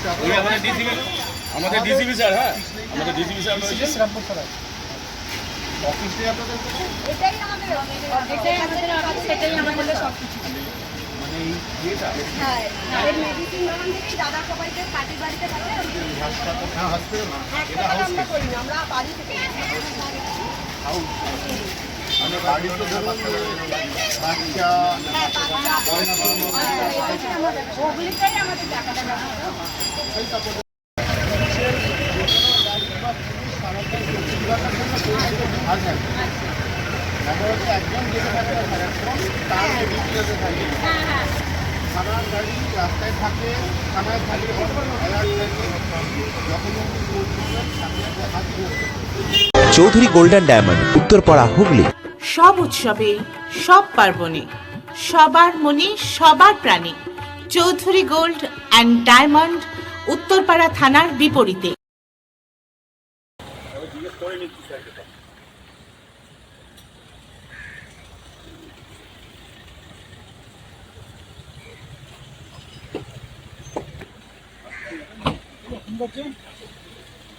আমাদের ডিসিবি আমাদের DCB sir হ্যাঁ? আমাদের ডিসিবি স্যার রয়েছে অফিসে আপনাদের এটাই আমাদের এটাই আমাদের অফিস এটাই আমাদের সব কিছু। মানে এই ইয়েটা? হ্যাঁ হ্যাঁ হাউস আমরা করি না আমরা বাড়ি থেকে যায়। চৌধুরী গোল্ডেন ডায়মন্ড উত্তরপাড়া হুগলি সব উৎসবে, সব পার্বণে। সবার মনে সবার প্রাণে। Chowdhury gold and diamond, Uttarpara থানার বিপরীতে।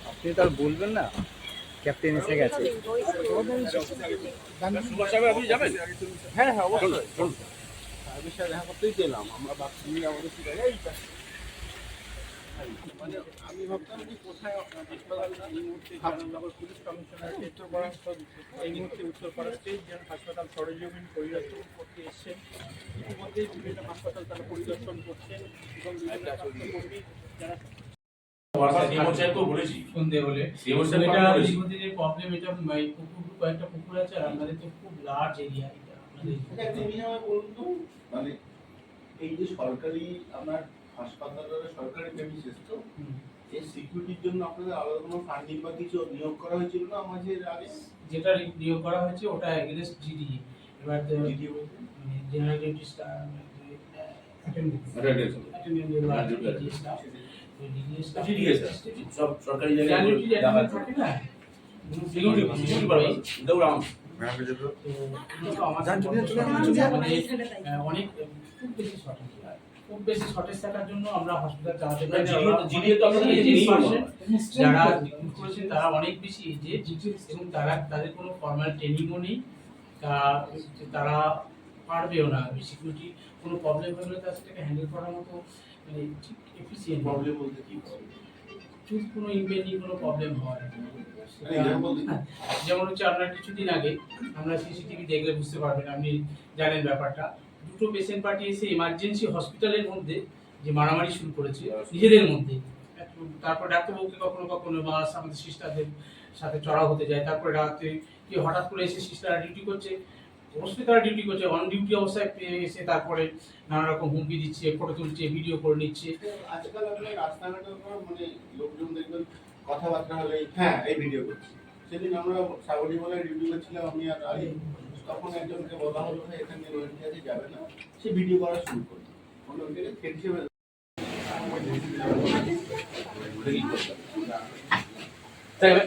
আপনি তো আর বলবেন না? ক্যাপ্টেন এসে গেছে। হ্যাঁ হ্যাঁ অবশ্যই। দেখা করতেই পেলাম। আমরা ভাবছি আমাদের জায়গায় মানে আমি ভাবতাম যে কোথায় এই মুহূর্তে জাহাঙ্গীরনগর পুলিশ কমিশনার উত্তরপাড়া এই মুহূর্তে উত্তরপাড়া স্টেট জেনারেল হাসপাতাল সরজমিন পরিদর্শন করতে এসছেন। ইতিমধ্যেই বিভিন্ন হাসপাতাল তারা পরিদর্শন করছেন এবং বিভিন্ন স্বাস্থ্যকর্মী যারা ডিমো সাহেবকেও বলেছি। শুনতে বলে ডিমো সাহেবকে এটা দীর্ঘদিনের প্রবলেম এটা পুকুর কয়েকটা পুকুর আছে আর আমাদের তো খুব লার্জ এরিয়া এটা। আমাদের তিনি আমায় বলুন তো মানে এই যে সরকারি আপনার হাসপাতালের সরকারি প্রেমিসেস তো এই সিকিউরিটির জন্য আপনাদের আলাদা কোনো ফান্ডিং বা কিছু নিয়োগ করা হয়েছিল না আমাদের আগে? যেটা নিয়োগ করা হয়েছে ওটা এগেনস্ট জিডি এবার জেনারেল সব সরকারি জায়গায় অনেক খুব বেশি শর্টেজ খুব বেশি শর্টেজ থাকার জন্য আমরা হসপিটাল চালাতে পারি। না। আমরা জিডিএ তো আপনাদের অনেক নেই percent যারা recruit করেছেন তারা অনেক বেশি এবং তারা তাদের কোনো ফর্মাল ট্রেনিংও নেই। তা তারা পারবেও না। সিকিউরিটি কোনো প্রবলেম হলে তার সেটাকে হ্যান্ডেল করার মতো মানে ঠিক এফিসিয়েন্ট প্রবলেম বলতে কি যদি কোনো ইম্পেন্ডিং কোনো প্রবলেম হয় মানে? হ্যাঁ, যেমন হচ্ছে আপনার কিছুদিন আগে আমরা সিসিটিভি দেখলে বুঝতে পারবেন আপনি জানেন ব্যাপারটা। দুটো পেশেন্ট পার্টি এসে এমার্জেন্সি হসপিটালের মধ্যে যে মারামারি শুরু করেছে নিজেদের মধ্যে। তারপর ডাক্তারবাবুকে কখনো কখনো বা আমাদের সিস্টারদের সাথে চড়া হতে যায়। তারপরে রাতে কি হঠাৎ করে এসে সিস্টাররা ডিউটি করছে। অবশ্যই তারা ডিউটি করছে। অন ডিউটি অবস্থায় পেয়ে এসে তারপরে নানা রকম হুমকি দিচ্ছে ফটো তুলছে ভিডিও করে নিচ্ছে। আজকাল আপনার রাস্তাঘাটের মানে লোকজন দেখবেন কথাবার্তা হলে হ্যাঁ এই ভিডিও করছি। সেদিন আমরা সাগরি বলে রিভিউ করছিলাম আমি আর আলী তখন একজনকে বলা হলো ভাই এখানে আছে যাবে না। সে ভিডিও করা শুরু করল। অন্য ওইটাকে থ্রেট হিসেবে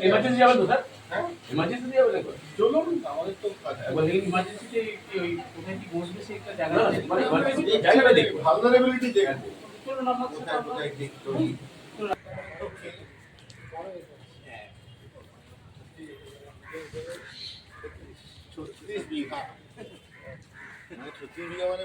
এমার্জেন্সি যাবেন তো স্যার এমার্জেন্সি যাবেন চলুন আমাদের তো আছে। একবার ইমার্জেন্সিতে ওই কোথায় কি বসবে সেই একটা জায়গা না, আছে? মানে emergency জায়গাটা দেখব ভালনারেবিলিটি দেখব চলুন আমার কোথায় কোথায় দেখতে ছত্রিশ বিঘা। মানে ছত্রিশ বিঘা মানে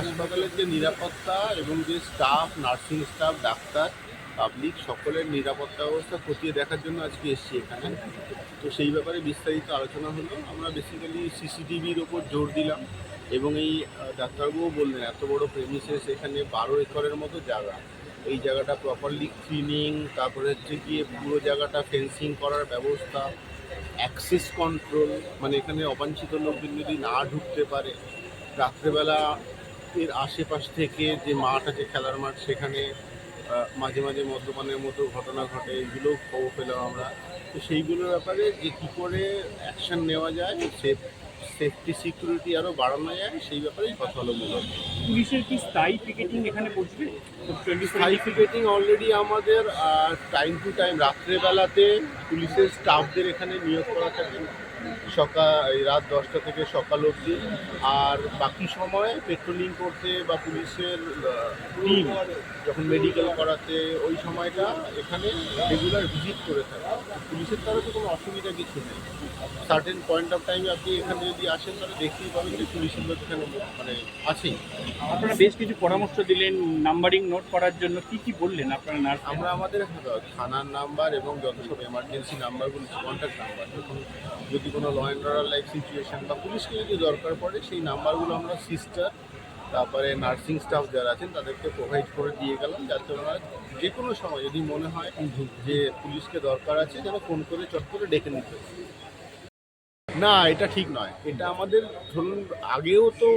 হাসপাতালের যে নিরাপত্তা এবং যে staff nursing staff doctor public সকলের নিরাপত্তা ব্যবস্থা খতিয়ে দেখার জন্য আজকে এসেছি এখানে। তো সেই ব্যাপারে বিস্তারিত আলোচনা হলো। আমরা বেসিক্যালি সিসিটিভির ওপর জোর দিলাম এবং এই আহ, ডাক্তারবাবুও বললেন এত বড় প্রেমিসেস এখানে বারো একরের মতো জায়গা। এই জায়গাটা প্রপারলি ক্লিনিং তারপরে হচ্ছে গিয়ে পুরো জায়গাটা ফেন্সিং করার ব্যবস্থা অ্যাক্সেস কন্ট্রোল মানে এখানে অবাঞ্ছিত লোকজন যদি না ঢুকতে পারে রাত্রেবেলা এর আশেপাশ থেকে যে মাঠ আছে খেলার মাঠ সেখানে মাঝে মাঝে মদ্যপানের মতো ঘটনা ঘটে এগুলোও খবর পেলাম আমরা। তো সেইগুলোর ব্যাপারে যে কী করে অ্যাকশন নেওয়া যায় সেফ সেফটি সিকিউরিটি আরও বাড়ানো যায় সেই ব্যাপারেই কথা হলো মূলত। পুলিশের কি স্থায়ী পিকেটিং এখানে বসবে? হাই পিকেটিং অলরেডি আমাদের টাইম টু টাইম রাত্রেবেলাতে পুলিশের স্টাফদের এখানে নিয়োগ করা থাকে। সকাল রাত দশটা থেকে সকাল অবধি। আর বাকি সময় পেট্রোলিং করতে বা পুলিশের টিম যখন মেডিকেল করাতে ওই সময়টা এখানে রেগুলার ভিজিট করে থাকে। পুলিশের তরফে কোনো অসুবিধা কিছু নেই। সার্টেন পয়েন্ট অফ টাইমে আপনি এখানে যদি আসেন তাহলে দেখতেই পাবেন যে পুলিশের লোক এখানে মানে আছেই। আপনারা বেশ কিছু পরামর্শ দিলেন নাম্বারিং নোট করার জন্য। কি কি বললেন আপনারা আমরা আমাদের থানার নাম্বার এবং যত সব এমার্জেন্সি নাম্বারগুলো কন্ট্যাক্ট নাম্বার। যদি কোনো law and order like situation বা পুলিশকে যদি দরকার পড়ে, সেই নাম্বারগুলো আমরা সিস্টার তারপরে নার্সিং স্টাফ যারা আছেন, তাদেরকে প্রোভাইড করে দিয়ে গেলাম, যাতে ওনারা যে কোনো সময় যদি মনে হয় যে পুলিশকে দরকার আছে, যেন ফোন করে চট করে ডেকে নিতে না, এটা ঠিক নয়। এটা আমাদের, ধরুন, আগেও তো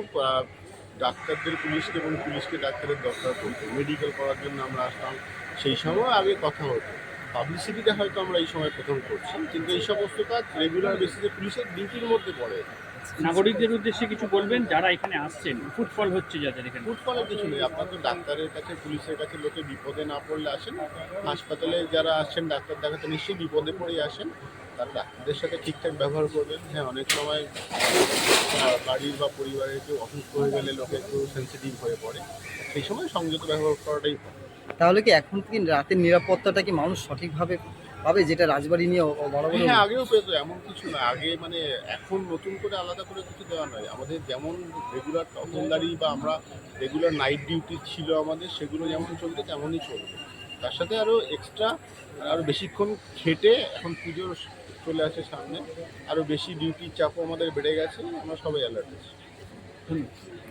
ডাক্তারদের পুলিশকে এবং পুলিশকে ডাক্তারের দরকার পড়তো। মেডিকেল করার জন্য আমরা আসতাম, সেই সময় আগে কথা হতো। পাবলিসিটিটা হয়তো আমরা এই সময় প্রথম করছি কিন্তু এই সমস্ত কাজ রেগুলার বেসিসে পুলিশের ডিউটির মধ্যে পড়ে। নাগরিকদের উদ্দেশ্যে কিছু বলবেন? যারা এখানে আসছেন ফুটফল হচ্ছে যাদের এখানে। ফুটফলের কিছু নেই। আপনার তো ডাক্তারের কাছে পুলিশের কাছে লোকে বিপদে না পড়লে আসেন। হাসপাতালে যারা আসছেন ডাক্তার দেখাতে নিশ্চয়ই বিপদে পড়েই আসেন। তারা ডাক্তারদের সাথে ঠিকঠাক ব্যবহার করবেন। হ্যাঁ অনেক সময় বাড়ির বা পরিবারের কেউ অসুস্থ হয়ে গেলে লোকে একটু সেন্সিটিভ হয়ে পড়ে। সেই সময় সংযত ব্যবহার করাটাই ভালো। তাহলে কি এখন থেকে রাতের নিরাপত্তাটা কি মানুষ সঠিকভাবে পাবে যেটা রাজবাড়ি নিয়ে ও বড় বড় হ্যাঁ আগেও পেতো এমন কিছু না। আগে মানে এখন নতুন করে আলাদা করে কিছু দেওয়া নয়। আমাদের যেমন রেগুলার টহলদারি বা আমরা রেগুলার নাইট ডিউটি ছিল আমাদের সেগুলো যেমন চলতো তেমনই চলবে। তার সাথে আরও এক্সট্রা আরও বেশিক্ষণ খেটে এখন পুজোর চলে আসে সামনে। আরও বেশি ডিউটির চাপও আমাদের বেড়ে গেছে আমরা সবাই অ্যালার্ট আছি। ধন্যবাদ